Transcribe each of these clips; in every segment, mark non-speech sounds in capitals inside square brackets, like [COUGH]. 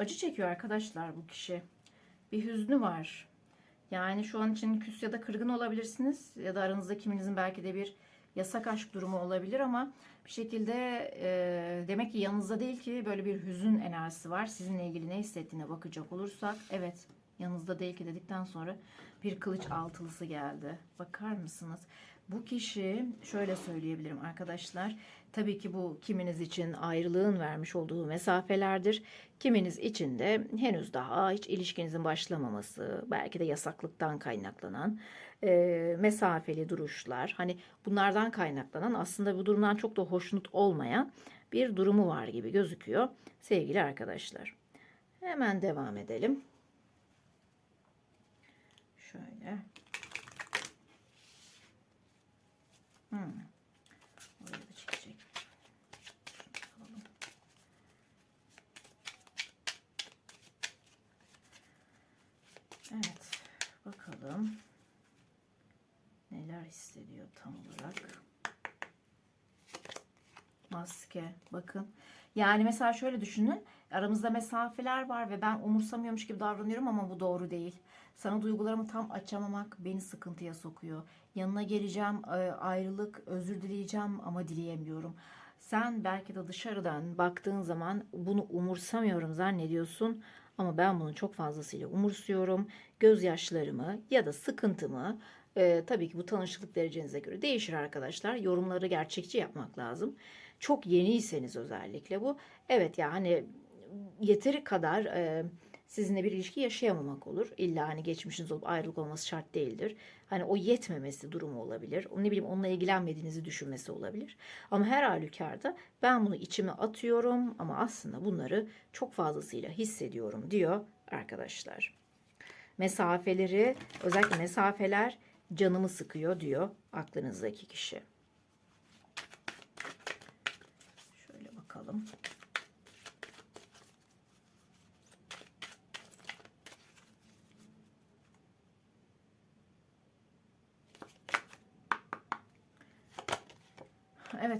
Acı çekiyor arkadaşlar bu kişi. Bir hüznü var. Yani şu an için küs ya da kırgın olabilirsiniz. Ya da aranızda kiminizin belki de bir yasak aşk durumu olabilir ama bir şekilde e, demek ki yanınızda değil ki böyle bir hüzün enerjisi var. Sizinle ilgili ne hissettiğine bakacak olursak evet yanınızda değil ki dedikten sonra bir kılıç altılısı geldi. Bakar mısınız? Bu kişi şöyle söyleyebilirim arkadaşlar. Tabii ki bu kiminiz için ayrılığın vermiş olduğu mesafelerdir. Kiminiz için de henüz daha hiç ilişkinizin başlamaması, belki de yasaklıktan kaynaklanan e, mesafeli duruşlar. Hani bunlardan kaynaklanan aslında bu durumdan çok da hoşnut olmayan bir durumu var gibi gözüküyor sevgili arkadaşlar. Hemen devam edelim. Şöyle. Hmm. Oraya da çekecek. Evet. Bakalım. Neler hissediyor tam olarak. Maske. Bakın. Yani mesela şöyle düşünün. Aramızda mesafeler var ve ben umursamıyormuş gibi davranıyorum ama bu doğru değil. Sana duygularımı tam açamamak beni sıkıntıya sokuyor. Yanına geleceğim, e, ayrılık, özür dileyeceğim ama dileyemiyorum. Sen belki de dışarıdan baktığın zaman bunu umursamıyorum zannediyorsun ama ben bunu çok fazlasıyla umursuyorum. Gözyaşlarımı ya da sıkıntımı e, tabii ki bu tanışıklık derecenize göre değişir arkadaşlar. Yorumları gerçekçi yapmak lazım. Çok yeniyseniz özellikle bu. Evet yani yeteri kadar e, sizinle bir ilişki yaşayamamak olur. İlla hani geçmişiniz olup ayrılık olması şart değildir. Hani o yetmemesi durumu olabilir. Ne bileyim onunla ilgilenmediğinizi düşünmesi olabilir. Ama her halükarda ben bunu içime atıyorum ama aslında bunları çok fazlasıyla hissediyorum diyor arkadaşlar. Mesafeleri özellikle mesafeler canımı sıkıyor diyor aklınızdaki kişi. Şöyle bakalım.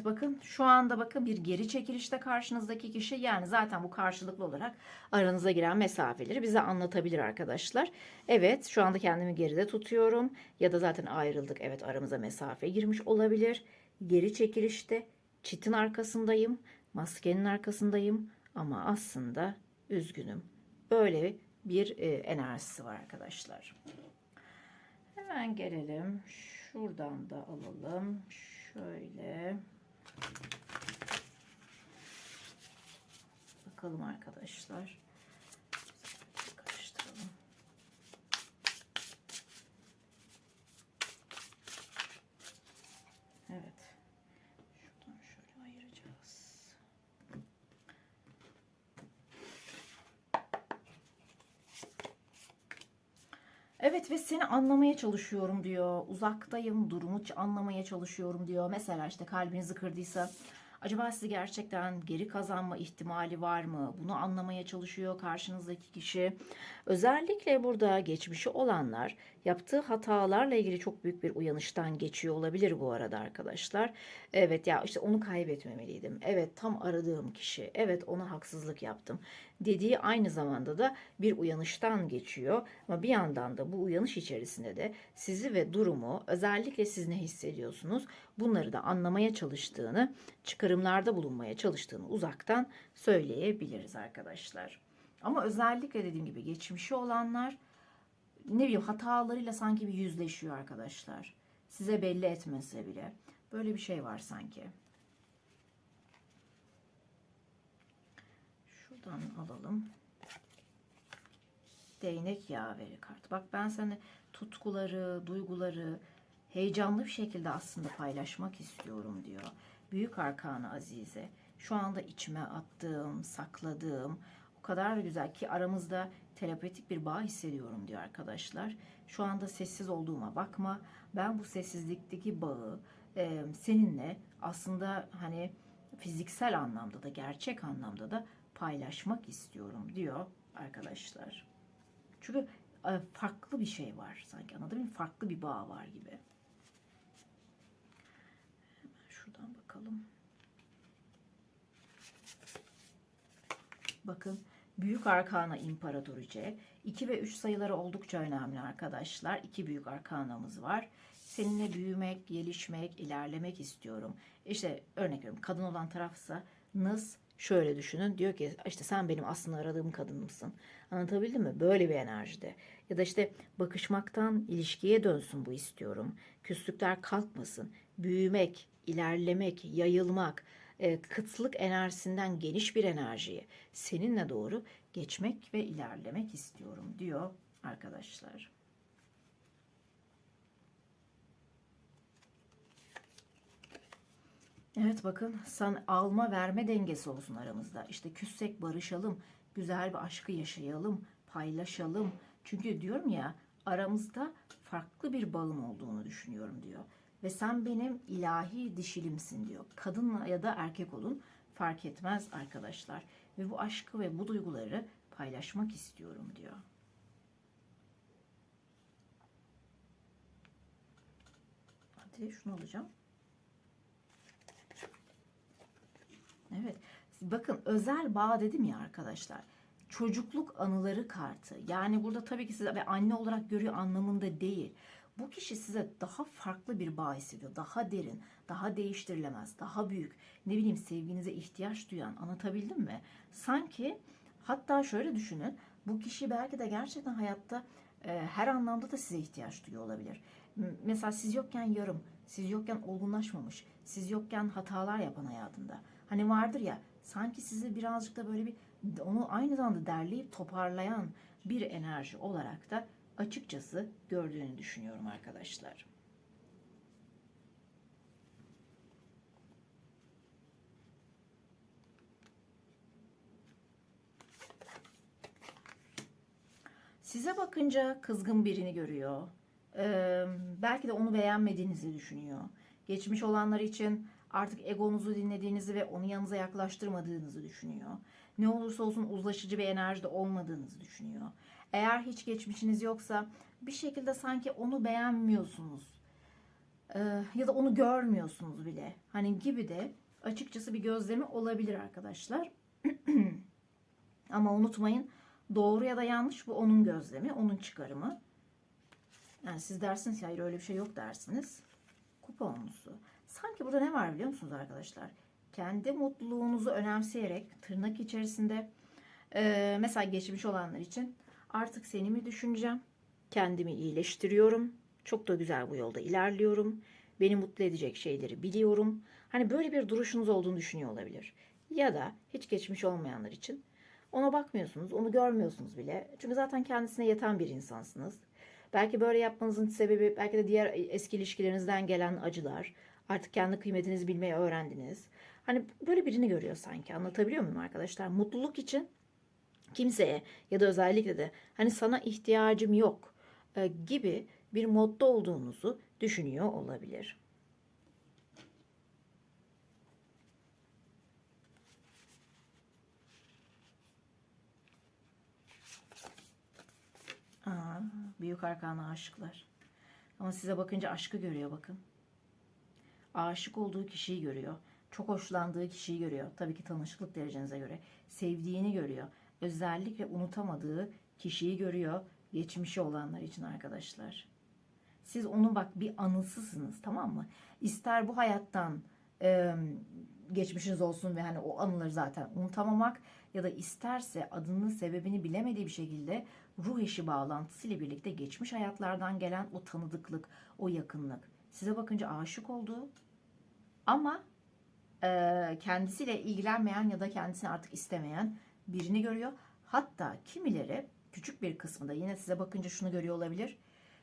Evet bakın şu anda bakın bir geri çekilişte karşınızdaki kişi yani zaten bu karşılıklı olarak aranıza giren mesafeleri bize anlatabilir arkadaşlar. Evet şu anda kendimi geride tutuyorum ya da zaten ayrıldık evet aramıza mesafe girmiş olabilir. Geri çekilişte çitin arkasındayım maskenin arkasındayım ama aslında üzgünüm. Böyle bir e, enerjisi var arkadaşlar. Hemen gelelim şuradan da alalım. Şöyle. Bakalım arkadaşlar. Karıştıralım. Evet. Şuradan şöyle ayıracağız. Evet ve seni anlamaya çalışıyorum diyor. Uzaktayım, durumu anlamaya çalışıyorum diyor. Mesela işte kalbinizi kırdıysa acaba sizi gerçekten geri kazanma ihtimali var mı? Bunu anlamaya çalışıyor karşınızdaki kişi. Özellikle burada geçmişi olanlar yaptığı hatalarla ilgili çok büyük bir uyanıştan geçiyor olabilir bu arada arkadaşlar. Evet ya işte onu kaybetmemeliydim. Evet tam aradığım kişi. Evet ona haksızlık yaptım. Dediği aynı zamanda da bir uyanıştan geçiyor. Ama bir yandan da bu uyanış içerisinde de sizi ve durumu özellikle siz ne hissediyorsunuz bunları da anlamaya çalıştığını, çıkarımlarda bulunmaya çalıştığını uzaktan söyleyebiliriz arkadaşlar. Ama özellikle dediğim gibi geçmişi olanlar ne bileyim hatalarıyla sanki bir yüzleşiyor arkadaşlar. Size belli etmese bile. Böyle bir şey var sanki. Şuradan alalım. Değnek yaveri kartı. Bak ben sana tutkuları, duyguları heyecanlı bir şekilde aslında paylaşmak istiyorum diyor. Büyük Arkanı Azize. Şu anda içime attığım, sakladığım, o kadar güzel ki aramızda telepatik bir bağ hissediyorum diyor arkadaşlar. Şu anda sessiz olduğuma bakma. Ben bu sessizlikteki bağı e, seninle aslında hani fiziksel anlamda da gerçek anlamda da paylaşmak istiyorum diyor arkadaşlar. Çünkü e, farklı bir şey var sanki anladın mı? Farklı bir bağ var gibi. Hemen şuradan bakalım. Bakın Büyük Arkana İmparatoriçe. 2 ve 3 sayıları oldukça önemli arkadaşlar. İki büyük arkanamız var. Seninle büyümek, gelişmek, ilerlemek istiyorum. İşte örnek veriyorum kadın olan tarafsa nız şöyle düşünün. Diyor ki işte sen benim aslında aradığım kadınımsın. Anlatabildim mi? Böyle bir enerjide. Ya da işte bakışmaktan ilişkiye dönsün bu istiyorum. Küslükler kalkmasın. Büyümek, ilerlemek, yayılmak, e, kıtlık enerjisinden geniş bir enerjiye seninle doğru geçmek ve ilerlemek istiyorum diyor arkadaşlar. Evet bakın san alma verme dengesi olsun aramızda. İşte küssek barışalım, güzel bir aşkı yaşayalım, paylaşalım. Çünkü diyorum ya aramızda farklı bir bağın olduğunu düşünüyorum diyor. Ve sen benim ilahi dişilimsin diyor. Kadın ya da erkek olun fark etmez arkadaşlar. Ve bu aşkı ve bu duyguları paylaşmak istiyorum diyor. Hadi şunu alacağım. Evet. Bakın özel bağ dedim ya arkadaşlar. Çocukluk anıları kartı. Yani burada tabii ki size ve anne olarak görüyor anlamında değil. Bu kişi size daha farklı bir bağ hissediyor. Daha derin, daha değiştirilemez, daha büyük. Ne bileyim sevginize ihtiyaç duyan anlatabildim mi? Sanki hatta şöyle düşünün. Bu kişi belki de gerçekten hayatta e, her anlamda da size ihtiyaç duyuyor olabilir. Mesela siz yokken yarım, siz yokken olgunlaşmamış, siz yokken hatalar yapan hayatında. Hani vardır ya sanki sizi birazcık da böyle bir onu aynı zamanda derleyip toparlayan bir enerji olarak da açıkçası gördüğünü düşünüyorum arkadaşlar. Size bakınca kızgın birini görüyor. Ee, belki de onu beğenmediğinizi düşünüyor. Geçmiş olanlar için artık egonuzu dinlediğinizi ve onu yanınıza yaklaştırmadığınızı düşünüyor. Ne olursa olsun uzlaşıcı bir enerjide olmadığınızı düşünüyor. Eğer hiç geçmişiniz yoksa bir şekilde sanki onu beğenmiyorsunuz. Ee, ya da onu görmüyorsunuz bile. Hani gibi de açıkçası bir gözlemi olabilir arkadaşlar. [CLEARS THROAT] Ama unutmayın doğru ya da yanlış bu onun gözlemi, onun çıkarımı. Yani siz dersiniz hayır öyle bir şey yok dersiniz. Kupa onlusu. Sanki burada ne var biliyor musunuz arkadaşlar? Kendi mutluluğunuzu önemseyerek tırnak içerisinde mesela geçmiş olanlar için artık seni mi düşüneceğim? Kendimi iyileştiriyorum. Çok da güzel bu yolda ilerliyorum. Beni mutlu edecek şeyleri biliyorum. Hani böyle bir duruşunuz olduğunu düşünüyor olabilir. Ya da hiç geçmiş olmayanlar için ona bakmıyorsunuz, onu görmüyorsunuz bile. Çünkü zaten kendisine yeten bir insansınız. Belki böyle yapmanızın sebebi belki de diğer eski ilişkilerinizden gelen acılar. Artık kendi kıymetinizi bilmeyi öğrendiniz. Hani böyle birini görüyor sanki. Anlatabiliyor muyum arkadaşlar? Mutluluk için kimseye ya da özellikle de hani sana ihtiyacım yok e, gibi bir modda olduğunuzu düşünüyor olabilir. Aa, büyük arkana aşıklar. Ama size bakınca aşkı görüyor bakın. Aşık olduğu kişiyi görüyor. Çok hoşlandığı kişiyi görüyor. Tabii ki tanışıklık derecenize göre. Sevdiğini görüyor. Özellikle unutamadığı kişiyi görüyor. Geçmişi olanlar için arkadaşlar. Siz onun bak bir anısısınız tamam mı? İster bu hayattan e, geçmişiniz olsun ve hani o anıları zaten unutamamak ya da isterse adını sebebini bilemediği bir şekilde ruh eşi bağlantısıyla birlikte geçmiş hayatlardan gelen o tanıdıklık, o yakınlık. Size bakınca aşık olduğu ama e, kendisiyle ilgilenmeyen ya da kendisini artık istemeyen birini görüyor. Hatta kimileri küçük bir kısmı da yine size bakınca şunu görüyor olabilir.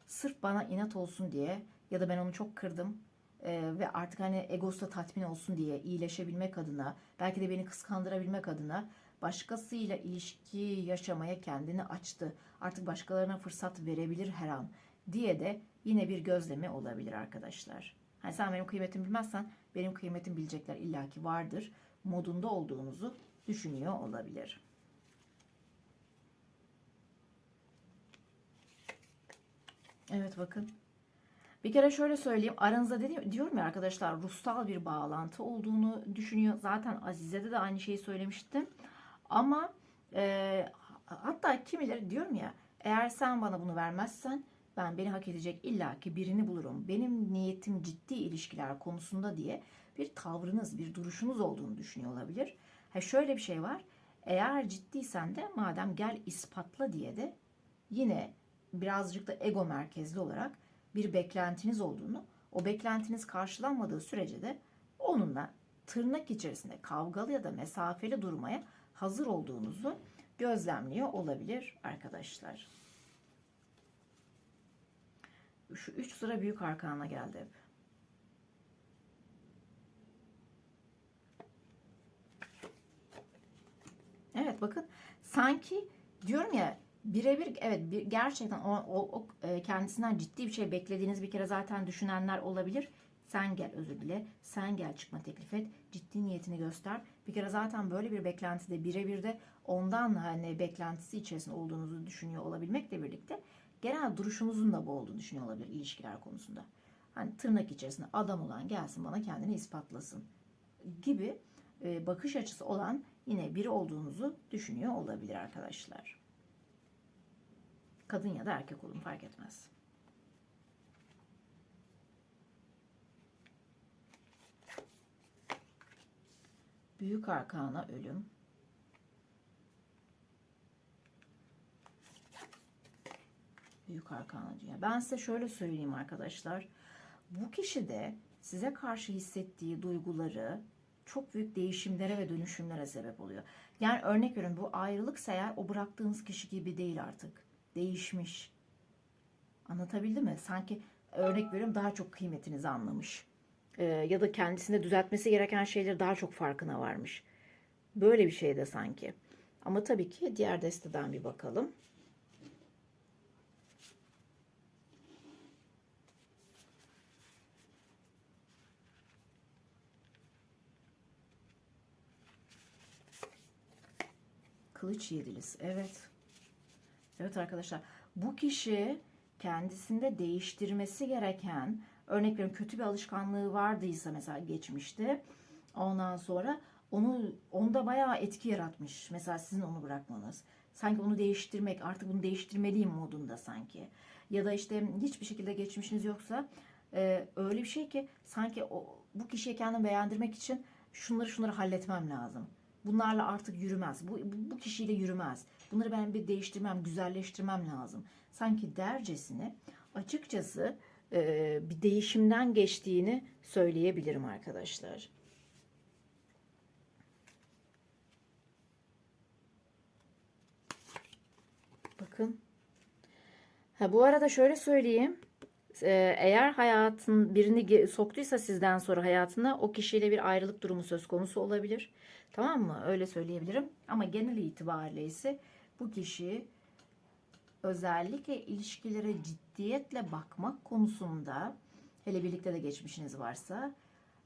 Sırf bana inat olsun diye ya da ben onu çok kırdım e, ve artık hani egosu da tatmin olsun diye iyileşebilmek adına belki de beni kıskandırabilmek adına başkasıyla ilişki yaşamaya kendini açtı. Artık başkalarına fırsat verebilir her an diye de yine bir gözlemi olabilir arkadaşlar. Hani sen benim kıymetimi bilmezsen benim kıymetimi bilecekler illaki vardır modunda olduğunuzu düşünüyor olabilir. Evet bakın. Bir kere şöyle söyleyeyim. Aranızda dedim, diyorum ya arkadaşlar ruhsal bir bağlantı olduğunu düşünüyor. Zaten Azize'de de aynı şeyi söylemiştim. Ama e, hatta kimileri diyorum ya eğer sen bana bunu vermezsen ben beni hak edecek illaki birini bulurum. Benim niyetim ciddi ilişkiler konusunda diye bir tavrınız, bir duruşunuz olduğunu düşünüyor olabilir. Ha şöyle bir şey var. Eğer ciddiysen de madem gel ispatla diye de yine birazcık da ego merkezli olarak bir beklentiniz olduğunu, o beklentiniz karşılanmadığı sürece de onunla tırnak içerisinde kavgalı ya da mesafeli durmaya hazır olduğunuzu gözlemliyor olabilir arkadaşlar. Şu üç sıra büyük arkana geldi hep. Evet bakın sanki diyorum ya birebir evet bir, gerçekten o, o, o e, kendisinden ciddi bir şey beklediğiniz bir kere zaten düşünenler olabilir. Sen gel özür dile, sen gel çıkma teklif et, ciddi niyetini göster. Bir kere zaten böyle bir beklentide birebir de ondan hani beklentisi içerisinde olduğunuzu düşünüyor olabilmekle birlikte genel duruşunuzun da bu olduğunu düşünüyor olabilir ilişkiler konusunda. Hani tırnak içerisinde adam olan gelsin bana kendini ispatlasın gibi e, bakış açısı olan yine biri olduğunuzu düşünüyor olabilir arkadaşlar. Kadın ya da erkek olun fark etmez. Büyük arkana ölüm. Büyük arkana dünya. Ben size şöyle söyleyeyim arkadaşlar. Bu kişi de size karşı hissettiği duyguları çok büyük değişimlere ve dönüşümlere sebep oluyor. Yani örnek veriyorum bu ayrılıksa eğer o bıraktığınız kişi gibi değil artık. Değişmiş. Anlatabildim mi? Sanki örnek veriyorum daha çok kıymetinizi anlamış. Ee, ya da kendisinde düzeltmesi gereken şeyleri daha çok farkına varmış. Böyle bir şey de sanki. Ama tabii ki diğer desteden bir bakalım. Kılıç yedilisi. Evet. Evet arkadaşlar. Bu kişi kendisinde değiştirmesi gereken örnek veriyorum kötü bir alışkanlığı vardıysa mesela geçmişte ondan sonra onu onda bayağı etki yaratmış. Mesela sizin onu bırakmanız. Sanki onu değiştirmek, artık bunu değiştirmeliyim modunda sanki. Ya da işte hiçbir şekilde geçmişiniz yoksa e, öyle bir şey ki sanki o, bu kişiye kendimi beğendirmek için şunları şunları halletmem lazım. Bunlarla artık yürümez. Bu, bu kişiyle yürümez. Bunları ben bir değiştirmem, güzelleştirmem lazım. Sanki dercesine açıkçası e, bir değişimden geçtiğini söyleyebilirim arkadaşlar. Bakın. Ha, bu arada şöyle söyleyeyim. Ee, eğer hayatın birini soktuysa sizden sonra hayatına o kişiyle bir ayrılık durumu söz konusu olabilir. Tamam mı? Öyle söyleyebilirim. Ama genel itibariyle ise bu kişi özellikle ilişkilere ciddiyetle bakmak konusunda hele birlikte de geçmişiniz varsa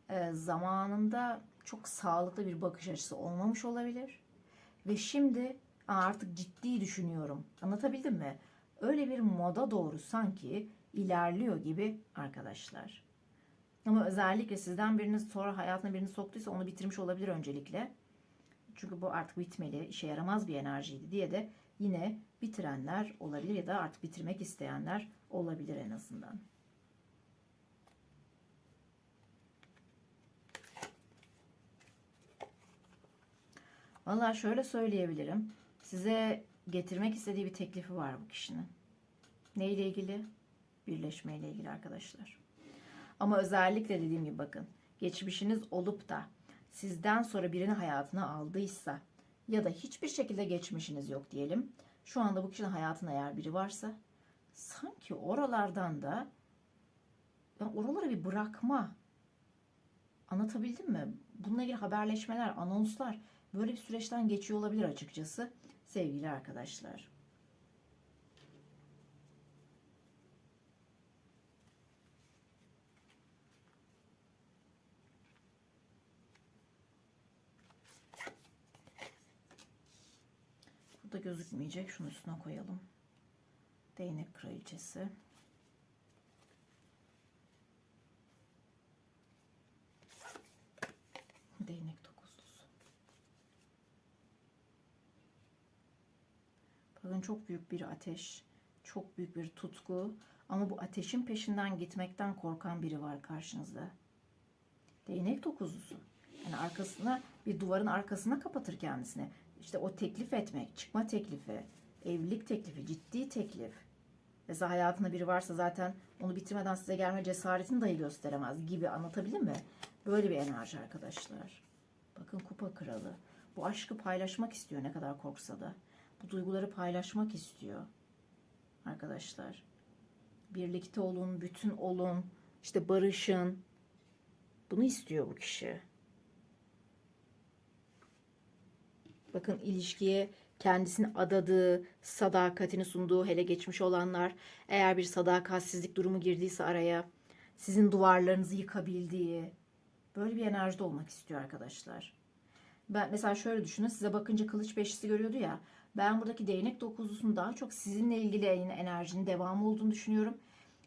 e, zamanında çok sağlıklı bir bakış açısı olmamış olabilir. Ve şimdi artık ciddi düşünüyorum. Anlatabildim mi? Öyle bir moda doğru sanki ilerliyor gibi arkadaşlar. Ama özellikle sizden biriniz sonra hayatına birini soktuysa onu bitirmiş olabilir öncelikle. Çünkü bu artık bitmeli, işe yaramaz bir enerjiydi diye de yine bitirenler olabilir ya da artık bitirmek isteyenler olabilir en azından. Vallahi şöyle söyleyebilirim. Size getirmek istediği bir teklifi var bu kişinin. Neyle ilgili? Birleşmeyle ilgili arkadaşlar. Ama özellikle dediğim gibi bakın. Geçmişiniz olup da sizden sonra birini hayatına aldıysa ya da hiçbir şekilde geçmişiniz yok diyelim. Şu anda bu kişinin hayatında eğer biri varsa sanki oralardan da yani oraları bir bırakma. Anlatabildim mi? Bununla ilgili haberleşmeler, anonslar böyle bir süreçten geçiyor olabilir açıkçası sevgili arkadaşlar. Burada gözükmeyecek. Şunu üstüne koyalım. Değnek kraliçesi. Değnek dokuzlusu. Bakın çok büyük bir ateş. Çok büyük bir tutku. Ama bu ateşin peşinden gitmekten korkan biri var karşınızda. Değnek dokuzlusu. Yani arkasına bir duvarın arkasına kapatır kendisini. İşte o teklif etmek, çıkma teklifi, evlilik teklifi, ciddi teklif. Mesela hayatında biri varsa zaten onu bitirmeden size gelme cesaretini dahi gösteremez gibi anlatabildim mi? Böyle bir enerji arkadaşlar. Bakın kupa kralı. Bu aşkı paylaşmak istiyor ne kadar korksa da. Bu duyguları paylaşmak istiyor. Arkadaşlar. Birlikte olun, bütün olun, işte barışın. Bunu istiyor bu kişi. Bakın ilişkiye kendisini adadığı, sadakatini sunduğu hele geçmiş olanlar eğer bir sadakatsizlik durumu girdiyse araya sizin duvarlarınızı yıkabildiği böyle bir enerjide olmak istiyor arkadaşlar. Ben mesela şöyle düşünün size bakınca kılıç beşlisi görüyordu ya ben buradaki değnek dokuzlusunun daha çok sizinle ilgili enerjinin devamı olduğunu düşünüyorum.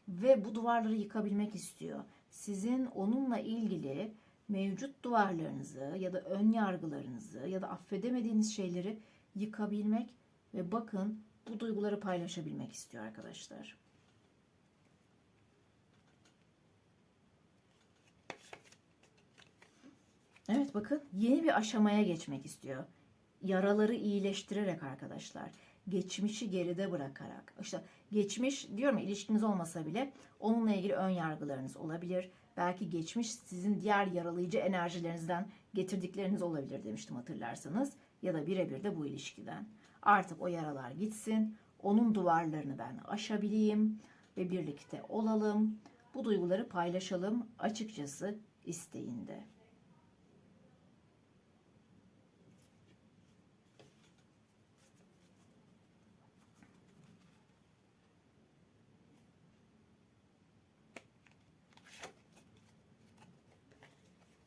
Ve bu duvarları yıkabilmek istiyor. Sizin onunla ilgili mevcut duvarlarınızı ya da ön yargılarınızı ya da affedemediğiniz şeyleri yıkabilmek ve bakın bu duyguları paylaşabilmek istiyor arkadaşlar. Evet bakın yeni bir aşamaya geçmek istiyor. Yaraları iyileştirerek arkadaşlar. Geçmişi geride bırakarak. İşte geçmiş diyorum ya ilişkiniz olmasa bile onunla ilgili ön yargılarınız olabilir. Belki geçmiş sizin diğer yaralayıcı enerjilerinizden getirdikleriniz olabilir demiştim hatırlarsanız. Ya da birebir de bu ilişkiden. Artık o yaralar gitsin. Onun duvarlarını ben aşabileyim ve birlikte olalım. Bu duyguları paylaşalım açıkçası isteğinde.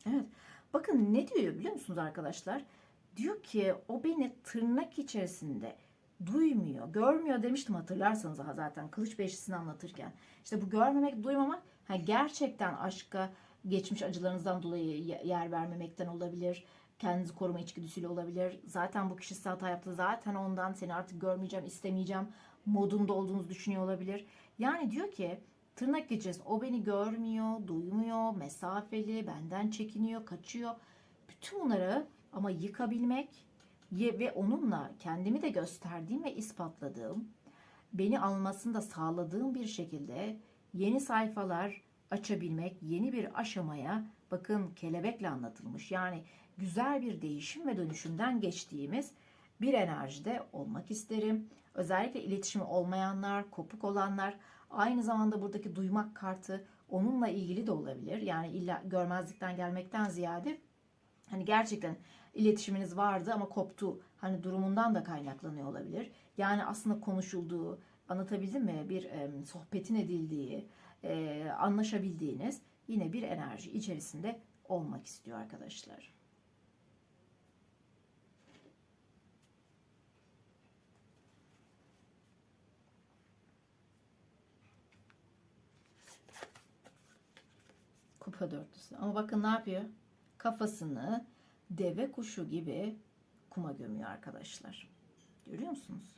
Evet. Bakın ne diyor biliyor musunuz arkadaşlar? Diyor ki o beni tırnak içerisinde duymuyor, görmüyor demiştim hatırlarsanız ha zaten kılıç beşlisini anlatırken. İşte bu görmemek, duymamak ha gerçekten aşka geçmiş acılarınızdan dolayı yer vermemekten olabilir. Kendinizi koruma içgüdüsüyle olabilir. Zaten bu kişi size hata yaptı. Zaten ondan seni artık görmeyeceğim, istemeyeceğim modunda olduğunuzu düşünüyor olabilir. Yani diyor ki tırnak geçeceğiz. O beni görmüyor, duymuyor, mesafeli, benden çekiniyor, kaçıyor. Bütün bunları ama yıkabilmek ve onunla kendimi de gösterdiğim ve ispatladığım, beni almasını da sağladığım bir şekilde yeni sayfalar açabilmek, yeni bir aşamaya bakın kelebekle anlatılmış. Yani güzel bir değişim ve dönüşümden geçtiğimiz bir enerjide olmak isterim. Özellikle iletişimi olmayanlar, kopuk olanlar, aynı zamanda buradaki duymak kartı onunla ilgili de olabilir. Yani illa görmezlikten gelmekten ziyade hani gerçekten iletişiminiz vardı ama koptu hani durumundan da kaynaklanıyor olabilir. Yani aslında konuşulduğu, anlatabildim mi? Bir e, sohbetin edildiği, e, anlaşabildiğiniz yine bir enerji içerisinde olmak istiyor arkadaşlar. Kupa dörtlüsü. Ama bakın ne yapıyor? Kafasını deve kuşu gibi kuma gömüyor arkadaşlar. Görüyor musunuz?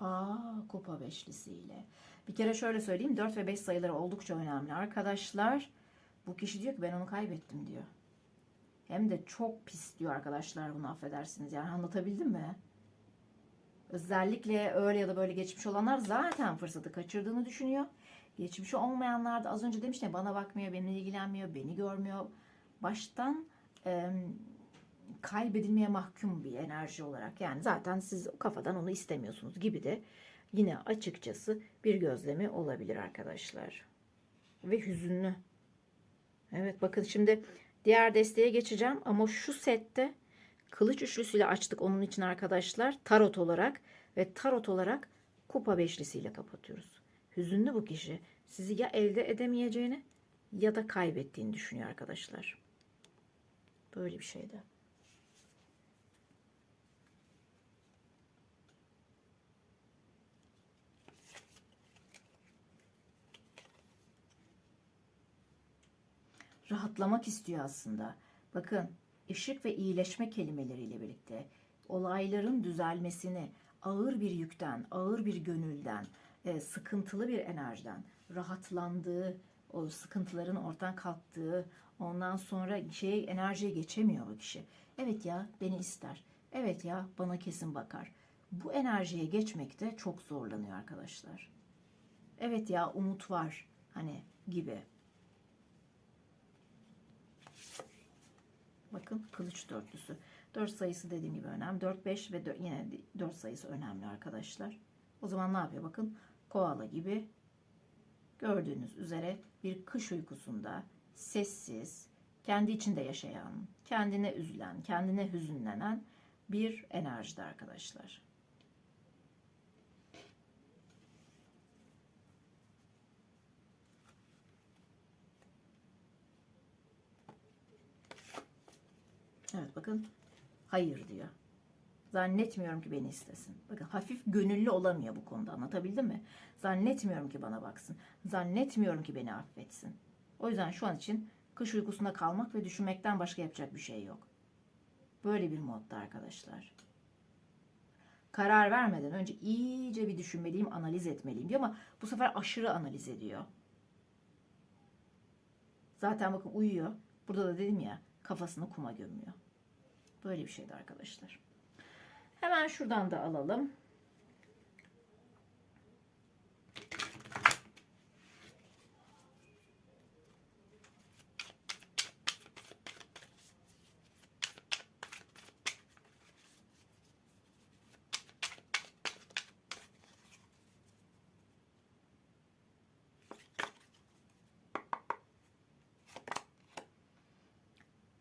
Aa, kupa beşlisiyle. Bir kere şöyle söyleyeyim. 4 ve 5 sayıları oldukça önemli. Arkadaşlar bu kişi diyor ki ben onu kaybettim diyor. Hem de çok pis diyor arkadaşlar bunu affedersiniz. Yani anlatabildim mi? Özellikle öyle ya da böyle geçmiş olanlar zaten fırsatı kaçırdığını düşünüyor. Geçmişi olmayanlar da az önce demiş ya bana bakmıyor, benimle ilgilenmiyor, beni görmüyor. Baştan e, kaybedilmeye mahkum bir enerji olarak. Yani zaten siz kafadan onu istemiyorsunuz gibi de yine açıkçası bir gözlemi olabilir arkadaşlar. Ve hüzünlü. Evet bakın şimdi diğer desteğe geçeceğim ama şu sette kılıç üçlüsüyle açtık onun için arkadaşlar tarot olarak ve tarot olarak kupa beşlisiyle kapatıyoruz. Hüzünlü bu kişi sizi ya elde edemeyeceğini ya da kaybettiğini düşünüyor arkadaşlar. Böyle bir şeydi. rahatlamak istiyor aslında. Bakın ışık ve iyileşme kelimeleriyle birlikte olayların düzelmesini ağır bir yükten, ağır bir gönülden, e, sıkıntılı bir enerjiden rahatlandığı, o sıkıntıların ortadan kalktığı, ondan sonra şey enerjiye geçemiyor bu kişi. Evet ya beni ister. Evet ya bana kesin bakar. Bu enerjiye geçmekte çok zorlanıyor arkadaşlar. Evet ya umut var hani gibi. Bakın kılıç dörtlüsü. 4 sayısı dediğim gibi önemli. 4, 5 ve 4, yine 4 sayısı önemli arkadaşlar. O zaman ne yapıyor? Bakın koala gibi gördüğünüz üzere bir kış uykusunda sessiz, kendi içinde yaşayan, kendine üzülen, kendine hüzünlenen bir enerjide arkadaşlar. Evet bakın hayır diyor. Zannetmiyorum ki beni istesin. Bakın hafif gönüllü olamıyor bu konuda anlatabildim mi? Zannetmiyorum ki bana baksın. Zannetmiyorum ki beni affetsin. O yüzden şu an için kış uykusunda kalmak ve düşünmekten başka yapacak bir şey yok. Böyle bir modda arkadaşlar. Karar vermeden önce iyice bir düşünmeliyim, analiz etmeliyim diyor ama bu sefer aşırı analiz ediyor. Zaten bakın uyuyor. Burada da dedim ya kafasını kuma gömüyor. Böyle bir şeydi arkadaşlar. Hemen şuradan da alalım.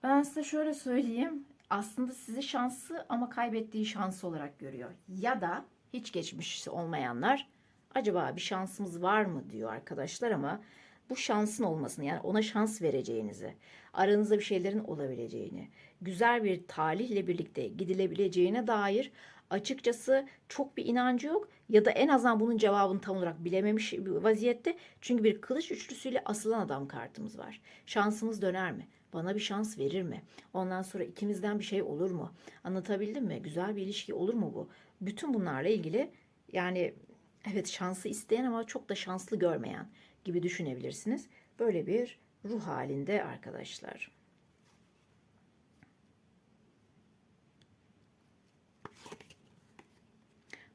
Ben size şöyle söyleyeyim. Aslında sizi şanslı ama kaybettiği şansı olarak görüyor. Ya da hiç geçmişi olmayanlar acaba bir şansımız var mı diyor arkadaşlar ama bu şansın olmasını yani ona şans vereceğinizi, aranızda bir şeylerin olabileceğini, güzel bir talihle birlikte gidilebileceğine dair açıkçası çok bir inancı yok ya da en azından bunun cevabını tam olarak bilememiş bir vaziyette. Çünkü bir kılıç üçlüsüyle asılan adam kartımız var. Şansımız döner mi? Bana bir şans verir mi? Ondan sonra ikimizden bir şey olur mu? Anlatabildim mi? Güzel bir ilişki olur mu bu? Bütün bunlarla ilgili yani evet şansı isteyen ama çok da şanslı görmeyen gibi düşünebilirsiniz. Böyle bir ruh halinde arkadaşlar.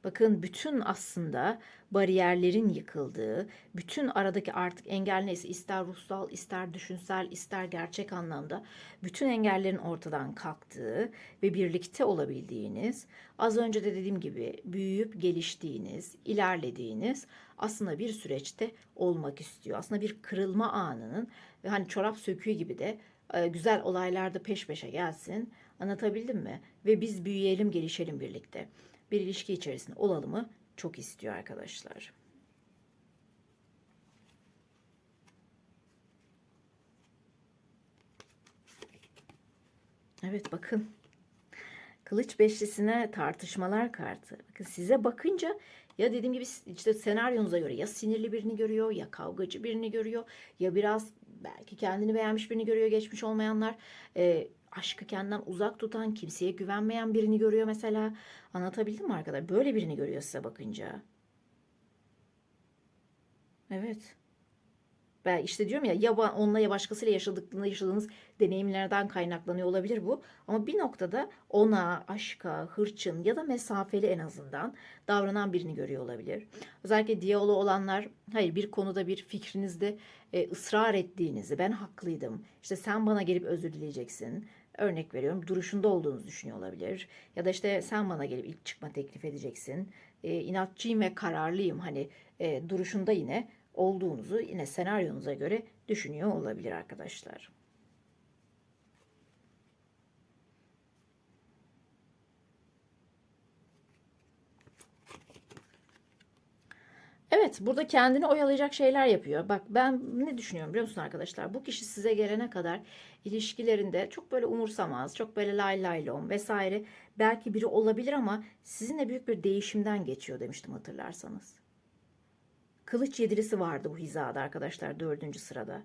Bakın bütün aslında bariyerlerin yıkıldığı, bütün aradaki artık engel neyse ister ruhsal, ister düşünsel, ister gerçek anlamda bütün engellerin ortadan kalktığı ve birlikte olabildiğiniz, az önce de dediğim gibi büyüyüp geliştiğiniz, ilerlediğiniz aslında bir süreçte olmak istiyor. Aslında bir kırılma anının ve hani çorap söküğü gibi de e, güzel olaylarda peş peşe gelsin. Anlatabildim mi? Ve biz büyüyelim, gelişelim birlikte bir ilişki içerisinde olalımı çok istiyor arkadaşlar. Evet bakın. Kılıç beşlisine tartışmalar kartı. Bakın size bakınca ya dediğim gibi işte senaryonuza göre ya sinirli birini görüyor ya kavgacı birini görüyor ya biraz belki kendini beğenmiş birini görüyor geçmiş olmayanlar. Ee, aşkı kendinden uzak tutan, kimseye güvenmeyen birini görüyor mesela. Anlatabildim mi arkadaşlar? Böyle birini görüyor size bakınca. Evet. Ben işte diyorum ya ya onunla ya başkasıyla yaşadıklarında yaşadığınız deneyimlerden kaynaklanıyor olabilir bu. Ama bir noktada ona, aşka, hırçın ya da mesafeli en azından davranan birini görüyor olabilir. Özellikle diyaloğu olanlar hayır bir konuda bir fikrinizde e, ısrar ettiğinizi ben haklıydım. İşte sen bana gelip özür dileyeceksin. Örnek veriyorum duruşunda olduğunuzu düşünüyor olabilir. Ya da işte sen bana gelip ilk çıkma teklif edeceksin. E, inatçıyım ve kararlıyım hani e, duruşunda yine olduğunuzu yine senaryonuza göre düşünüyor olabilir arkadaşlar. Evet, burada kendini oyalayacak şeyler yapıyor. Bak ben ne düşünüyorum biliyor musun arkadaşlar? Bu kişi size gelene kadar ilişkilerinde çok böyle umursamaz, çok böyle lay lay vesaire belki biri olabilir ama sizinle büyük bir değişimden geçiyor demiştim hatırlarsanız. Kılıç yedilisi vardı bu hizada arkadaşlar dördüncü sırada.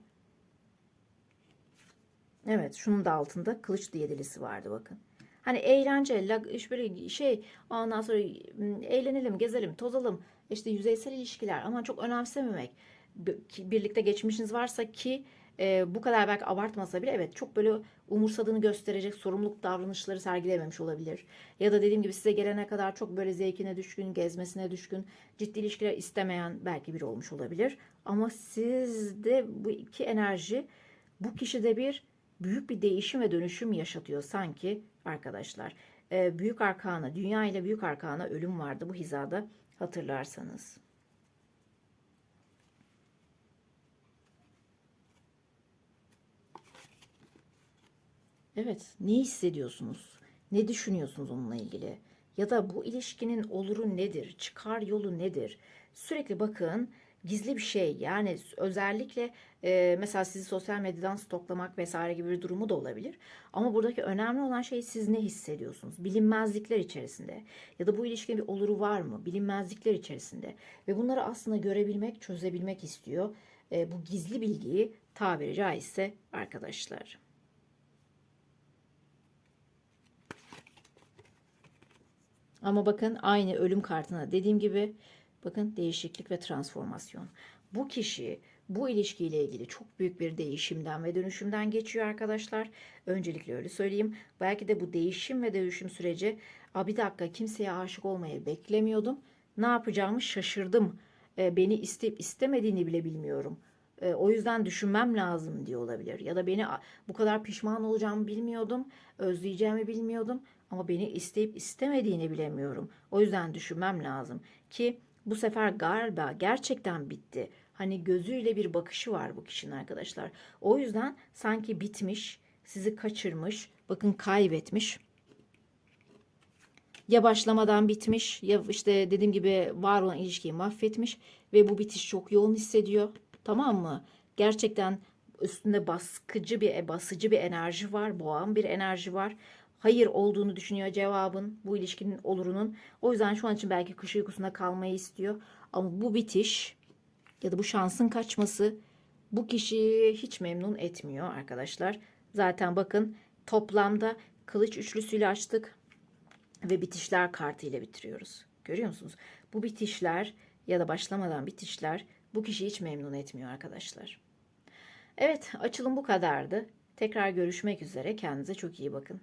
Evet şunun da altında kılıç yedilisi vardı bakın. Hani eğlence, iş böyle şey ondan sonra eğlenelim, gezelim, tozalım. İşte yüzeysel ilişkiler ama çok önemsememek. Birlikte geçmişiniz varsa ki e, bu kadar belki abartmasa bile evet çok böyle umursadığını gösterecek sorumluluk davranışları sergilememiş olabilir. Ya da dediğim gibi size gelene kadar çok böyle zevkine düşkün, gezmesine düşkün, ciddi ilişkiler istemeyen belki biri olmuş olabilir. Ama sizde bu iki enerji bu kişide bir büyük bir değişim ve dönüşüm yaşatıyor sanki arkadaşlar. Ee, büyük arkana, dünya ile büyük arkana ölüm vardı bu hizada hatırlarsanız. Evet, ne hissediyorsunuz? Ne düşünüyorsunuz onunla ilgili? Ya da bu ilişkinin oluru nedir? Çıkar yolu nedir? Sürekli bakın gizli bir şey yani özellikle e, mesela sizi sosyal medyadan stoklamak vesaire gibi bir durumu da olabilir. Ama buradaki önemli olan şey siz ne hissediyorsunuz? Bilinmezlikler içerisinde ya da bu ilişkinin bir oluru var mı? Bilinmezlikler içerisinde ve bunları aslında görebilmek, çözebilmek istiyor. E, bu gizli bilgiyi tabiri caizse arkadaşlar. Ama bakın aynı ölüm kartına dediğim gibi bakın değişiklik ve transformasyon. Bu kişi bu ilişkiyle ilgili çok büyük bir değişimden ve dönüşümden geçiyor arkadaşlar. Öncelikle öyle söyleyeyim. Belki de bu değişim ve dönüşüm süreci Aa, bir dakika kimseye aşık olmayı beklemiyordum. Ne yapacağımı şaşırdım. E, beni isteyip istemediğini bile bilmiyorum. E, o yüzden düşünmem lazım diye olabilir. Ya da beni bu kadar pişman olacağımı bilmiyordum. Özleyeceğimi bilmiyordum. Ama beni isteyip istemediğini bilemiyorum. O yüzden düşünmem lazım. Ki bu sefer galiba gerçekten bitti. Hani gözüyle bir bakışı var bu kişinin arkadaşlar. O yüzden sanki bitmiş, sizi kaçırmış, bakın kaybetmiş. Ya başlamadan bitmiş ya işte dediğim gibi var olan ilişkiyi mahvetmiş ve bu bitiş çok yoğun hissediyor. Tamam mı? Gerçekten üstünde baskıcı bir basıcı bir enerji var, boğan bir enerji var. Hayır olduğunu düşünüyor cevabın bu ilişkinin olurunun. O yüzden şu an için belki kış uykusunda kalmayı istiyor. Ama bu bitiş ya da bu şansın kaçması bu kişiyi hiç memnun etmiyor arkadaşlar. Zaten bakın toplamda kılıç üçlüsüyle açtık ve bitişler kartı ile bitiriyoruz. Görüyor musunuz? Bu bitişler ya da başlamadan bitişler bu kişiyi hiç memnun etmiyor arkadaşlar. Evet açılım bu kadardı. Tekrar görüşmek üzere. Kendinize çok iyi bakın.